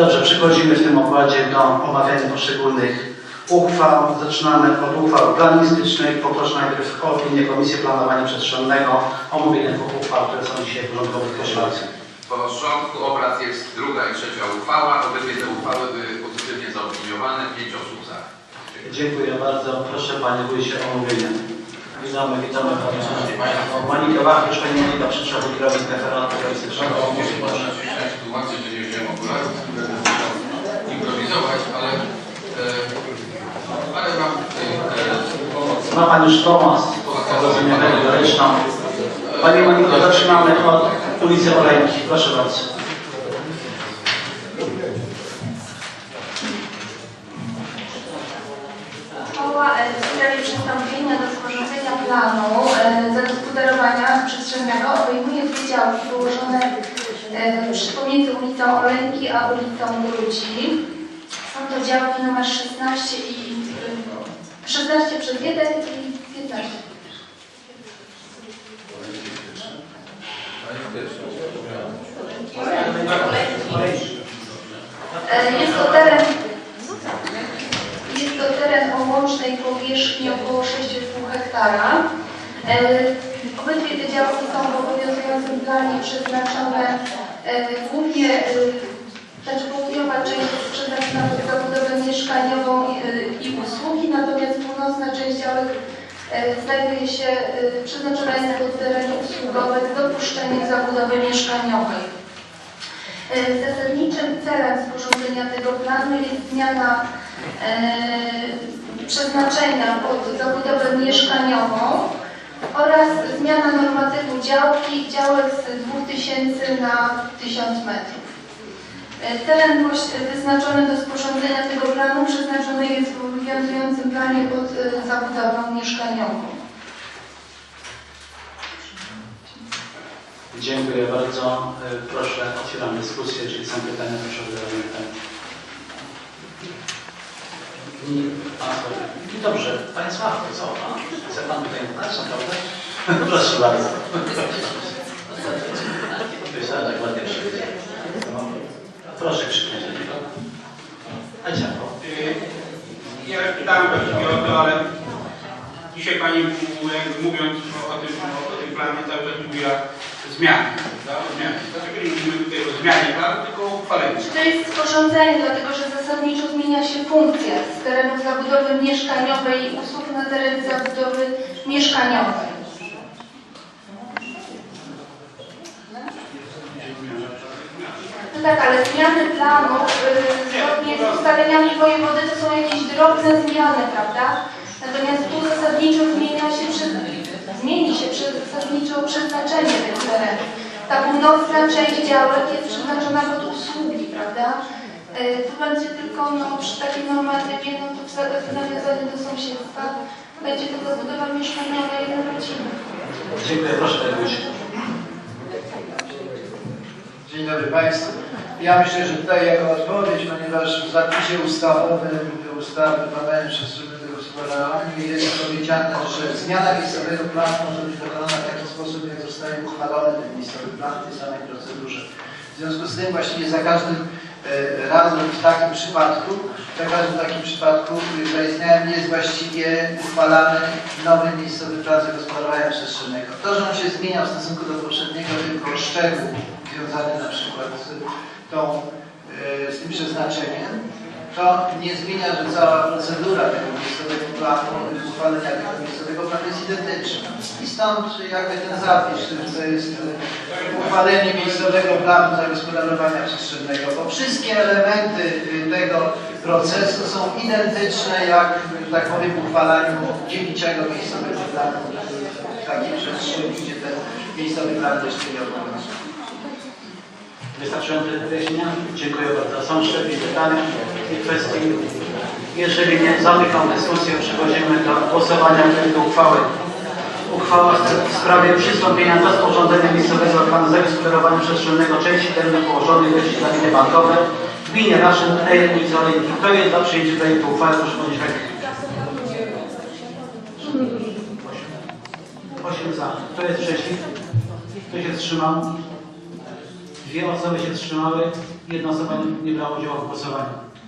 Dobrze, przechodzimy w tym układzie do omawiania poszczególnych uchwał. Zaczynamy od uchwał planistycznych. Poproszę najpierw o opinię Komisji Planowania Przestrzennego, omówienie dwóch uchwał, które są dzisiaj porządkowych koszulacji. W porządku obrad jest druga i trzecia uchwała. Obydwie te uchwały były pozytywnie zaopiniowane. Pięć osób za. Dziękuję bardzo. Proszę Panie Wójcie o omówienie. Witamy, witamy Panią Monikę Wachnisz, Pani Monika przyszła kierownik referatu turystycznego. Można się sytuację, że nie wziąłem okularów, które improwizować, ale, e, ale mam tutaj Ma Pani już pomoc porozumienia merytoryczną. Pani Moniko, zaczynamy od ulicy Oleńki. Proszę bardzo. Uchwała e, w sprawie przystąpienia do sporządzenia planu e, zagospodarowania przestrzennego obejmuje dwie działki położone e, przy- pomiędzy ulicą Oleńki a ulicą Grudzi. Są to działki numer 16 i 16 przez 1 i 15. E, Jest to teren jest to teren o łącznej powierzchni około 6,5 hektara. E, Obydwie te działki są w obowiązującym planie przeznaczone e, głównie, znaczy południowa część jest przeznaczona pod zabudowę mieszkaniową i działek znajduje się, e, przeznaczona jest pod tereny usługowe z dopuszczeniem zabudowy mieszkaniowej. E, Zasadniczym celem sporządzenia tego planu jest zmiana e, przeznaczenia pod zabudowę mieszkaniową oraz zmiana normatywu działki, działek z 2000 na 1000 metrów. Teren wyznaczony do sporządzenia tego planu planie pod e, zabudową mieszkaniową. Dziękuję bardzo. E, Proszę, otwieram dyskusję. Jeżeli są pytania, proszę o zadanie pytań. Dobrze, Panie Sławku, co Pan? Chce Pan tutaj pytać, naprawdę? Proszę bardzo. Myślałem, tak ładnie. Proszę krzyknąć. A działa. Ja pytałem właściwie o to, ale dzisiaj Pani mówiąc o tym, o tym planie cały czas mówiła zmiany. Dlaczego nie mówimy tutaj o zmianie planu, tylko o uchwaleniu? To jest sporządzenie, dlatego że zasadniczo zmienia się funkcja z terenu zabudowy mieszkaniowej i usług na teren zabudowy mieszkaniowej. No tak, ale zmiany planu y, zgodnie z ustaleniami wojewody to są jakieś drobne zmiany, prawda? Natomiast tu zasadniczo zmienia się, zmieni się zasadniczo przeznaczenie tych terenów. Ta północna część działek jest przeznaczona pod usługi, prawda? Y, Tu będzie tylko no, przy takiej normatywie, no to w za- w nawiązaniu do sąsiedztwa będzie to zabudowa mieszkaniowa jednorodzinna. Dziękuję, proszę Wójcie. Dzień dobry Państwu. Ja myślę, że tutaj jako odpowiedź, ponieważ w zapisie ustawowym ustawy planowania przestrzennego gospodarowania jest powiedziane, że zmiana miejscowego planu może być dokonana w taki sposób, jak zostaje uchwalony ten miejscowy plan w tej samej procedurze. W związku z tym właściwie za każdym e, razem w takim przypadku, za każdym takim przypadku zaistniałem jest właściwie uchwalany nowy miejscowy plan zagospodarowania przestrzennego. To, że on się zmienia w stosunku do poprzedniego szczegół związany na przykład z, tą, e, z tym przeznaczeniem, to nie zmienia, że cała procedura tego miejscowego planu, uchwalenia tego miejscowego planu jest identyczna. I stąd jakby ten zapis, to jest e, uchwalenie miejscowego planu zagospodarowania przestrzennego, bo wszystkie elementy e, tego procesu są identyczne jak, tak powiem, uchwalaniu dziewiczego miejscowego planu takiej przestrzeni, gdzie miejscowy plan jeszcze nie obowiązuje. Wystarczające wyjaśnienia? Dziękuję bardzo. Są jeszcze pytania w kwestii? Jeżeli nie, zamykam dyskusję. Przechodzimy do głosowania projektu uchwały. Uchwała w sprawie przystąpienia do sporządzenia miejscowego planu zagospodarowania przestrzennego części terenu położonych w Gminy Bankowe w gminie Raszyn, Ejren i Zolinki. Kto jest za przyjęciem projektu uchwały? Proszę podnieść rękę. Osiem za. Kto jest przeciw? Kto się wstrzymał? Dwie osoby się wstrzymały. jedna osoba nie brała udziału w głosowaniu.